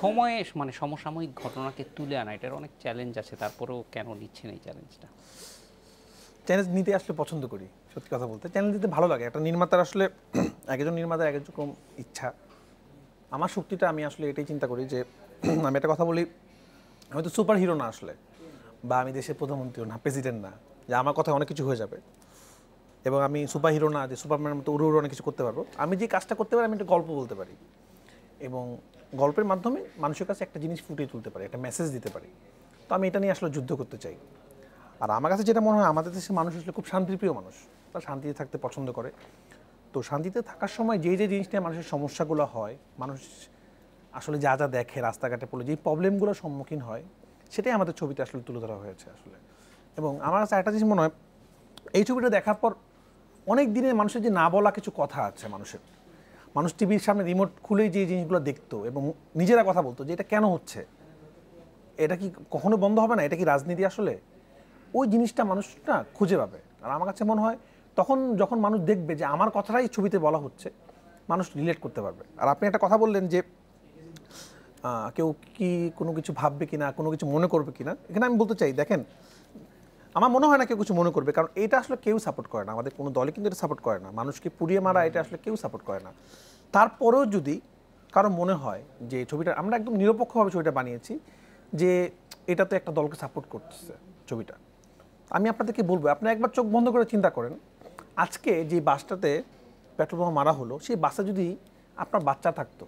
সময়ে মানে সমসাময়িক ঘটনাকে তুলে আনা, এটার অনেক চ্যালেঞ্জ আছে, তারপরেও কেন নিচ্ছেন এই চ্যালেঞ্জটা চ্যালেঞ্জ নিতে আসলে পছন্দ করি, সত্যি কথা বলতে। চ্যালেঞ্জ দিতে ভালো লাগে, একটা নির্মাতার আসলে এক একজন নির্মাতার এক একরকম ইচ্ছা। আমার শক্তিটা আমি আসলে এটাই চিন্তা করি যে, আমি একটা কথা বলি, আমি তো সুপার হিরো না আসলে, বা আমি দেশের প্রধানমন্ত্রীও না প্রেসিডেন্ট না, যে আমার কথায় অনেক কিছু হয়ে যাবে। এবং আমি সুপার হিরো না, যে সুপারম্যানের মতো উড়ে উড়ে অনেক কিছু করতে পারব। আমি যে কাজটা করতে পারি, আমি একটা গল্প বলতে পারি। এবং গল্পের মাধ্যমে মানুষের কাছে একটা জিনিস ফুটিয়ে তুলতে পারি, একটা মেসেজ দিতে পারি। তো আমি এটা নিয়ে আসলে যুদ্ধ করতে চাই। আর আমার কাছে যেটা মনে হয়, আমাদের দেশের মানুষ আসলে খুব শান্তিপ্রিয় মানুষ। তারা শান্তিতে থাকতে পছন্দ করে। তো শান্তিতে থাকার সময় যে যে জিনিস নিয়ে মানুষের সমস্যাগুলো হয়, মানুষ আসলে যা যা দেখে, রাস্তাঘাটে পড়লে যেই প্রবলেমগুলোর সম্মুখীন হয়, সেটাই আমাদের ছবিতে আসলে তুলে ধরা হয়েছে আসলে। এবং আমার কাছে একটা জিনিস মনে হয়, এই ছবিটা দেখার পর অনেক দিনের মানুষের যে না বলা কিছু কথা আছে মানুষের মানুষ টিভির সামনে রিমোট খুলেই যে জিনিসগুলো দেখতো এবং নিজেরা কথা বলতো যে এটা কেন হচ্ছে? এটা কি কখনো বন্ধ হবে না? এটা কি রাজনীতি আসলে? ওই জিনিসটা মানুষ না খুঁজে পাবে। আর আমার কাছে মনে হয় তখন যখন মানুষ দেখবে যে আমার কথাটাই ছবিতে বলা হচ্ছে, মানুষ রিলেট করতে পারবে। আর আপনি একটা কথা বললেন যে কেউ কি কোনো কিছু ভাববে কিনা, কোনো কিছু মনে করবে কিনা? এখানে আমি বলতে চাই, দেখেন আমার মনে হয় না কেউ কিছু মনে করবে, কারণ এটা আসলে কেউ সাপোর্ট করে না। আমাদের কোনো দলে কিন্তু এটা সাপোর্ট করে না। মানুষকে পুড়িয়ে মারা এটা আসলে কেউ সাপোর্ট করে না। তারপরেও যদি কারও মনে হয় যে ছবিটা, আমরা একদম নিরপেক্ষভাবে ছবিটা বানিয়েছি যে এটা তো একটা দলকে সাপোর্ট করতেছে ছবিটা। আমি আপনাদেরকে বলব আপনি একবার চোখ বন্ধ করে চিন্তা করেন, আজকে যে বাসটাতে পেট্রোল বোমা মারা হলো, সেই বাসে যদি আপনার বাচ্চা থাকতো,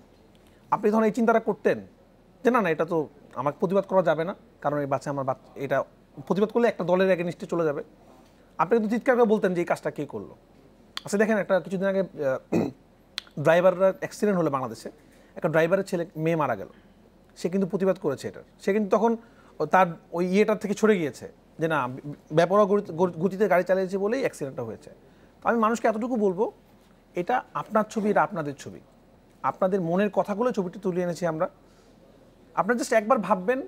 আপনি তখন এই চিন্তাটা করতেন যে না না, এটা তো আমাকে প্রতিবাদ করা যাবে না, কারণ এই বাচ্চা আমার এটা প্রতিবাদ করলে একটা দলের এগেনিস্টে চলে যাবে। আপনি কিন্তু চিৎকার করে বলতেন যে এই কাজটা কে করল। আচ্ছা দেখেন একটা কিছুদিন আগে ড্রাইভাররা অ্যাক্সিডেন্ট হলো বাংলাদেশে। একটা ড্রাইভারের ছেলে, মেয়ে মারা গেল। সে কিন্তু প্রতিবাদ করেছে এটার। সে কিন্তু তখন তার ওই ইয়েটার থেকে ছড়ে গিয়েছে যে না ব্যাপার গতিতে গাড়ি চালিয়েছে বলেই অ্যাক্সিডেন্টটা হয়েছে। তো আমি মানুষকে এতটুকু বলব, এটা আপনার ছবি, এটা আপনাদের ছবি। আপনাদের মনের কথাগুলো ছবিটি তুলে এনেছি আমরা। আপনারা জাস্ট একবার ভাববেন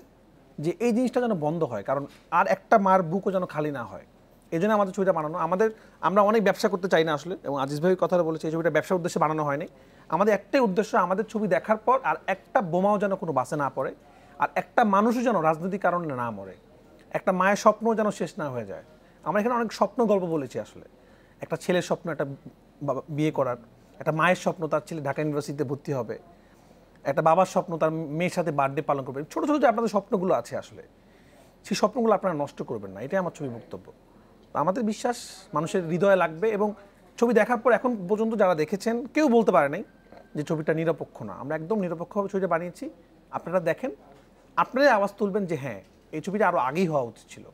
যে এই জিনিসটা যেন বন্ধ হয়, কারণ আর একটা মার বুকও যেন খালি না হয়। এই জন্য আমাদের ছবিটা বানানো, আমাদের, আমরা অনেক ব্যবসা করতে চাই না আসলে, এবং আজিজ ভাই কথাটা বলেছে, এই ছবিটা ব্যবসার উদ্দেশ্যে বানানো হয়নি। আমাদের একটাই উদ্দেশ্য, আমাদের ছবি দেখার পর আর একটা বোমাও যেন কোনো বাসে না পড়ে, আর একটা মানুষও যেন রাজনৈতিক কারণে না মরে। একটা মায়ের স্বপ্নও যেন শেষ না হয়ে যায়। আমরা এখানে অনেক স্বপ্ন গল্প বলেছি আসলে। একটা ছেলের স্বপ্ন, একটা বিয়ে করার, একটা মায়ের স্বপ্ন তার ছেলে ঢাকা ইউনিভার্সিটিতে ভর্তি হবে। একটা বাবার স্বপ্ন তার মেয়ের সাথে বার্থডে পালন করবে। ছোটো ছোটো যে আপনাদের স্বপ্নগুলো আছে আসলে, সেই স্বপ্নগুলো আপনারা নষ্ট করবেন না। এটাই আমার ছবি বক্তব্য। আমাদের বিশ্বাস, মানুষের হৃদয়ে লাগবে এবং ছবি দেখার পর এখন পর্যন্ত যারা দেখেছেন, কেউ বলতে পারে নাই যে ছবিটা নিরপেক্ষ না। আমরা একদম নিরপেক্ষভাবে ছবিটা বানিয়েছি। আপনারা দেখেন, আপনারাই আওয়াজ তুলবেন যে হ্যাঁ এই ছবিটা আরও আগেই হওয়া উচিত ছিল।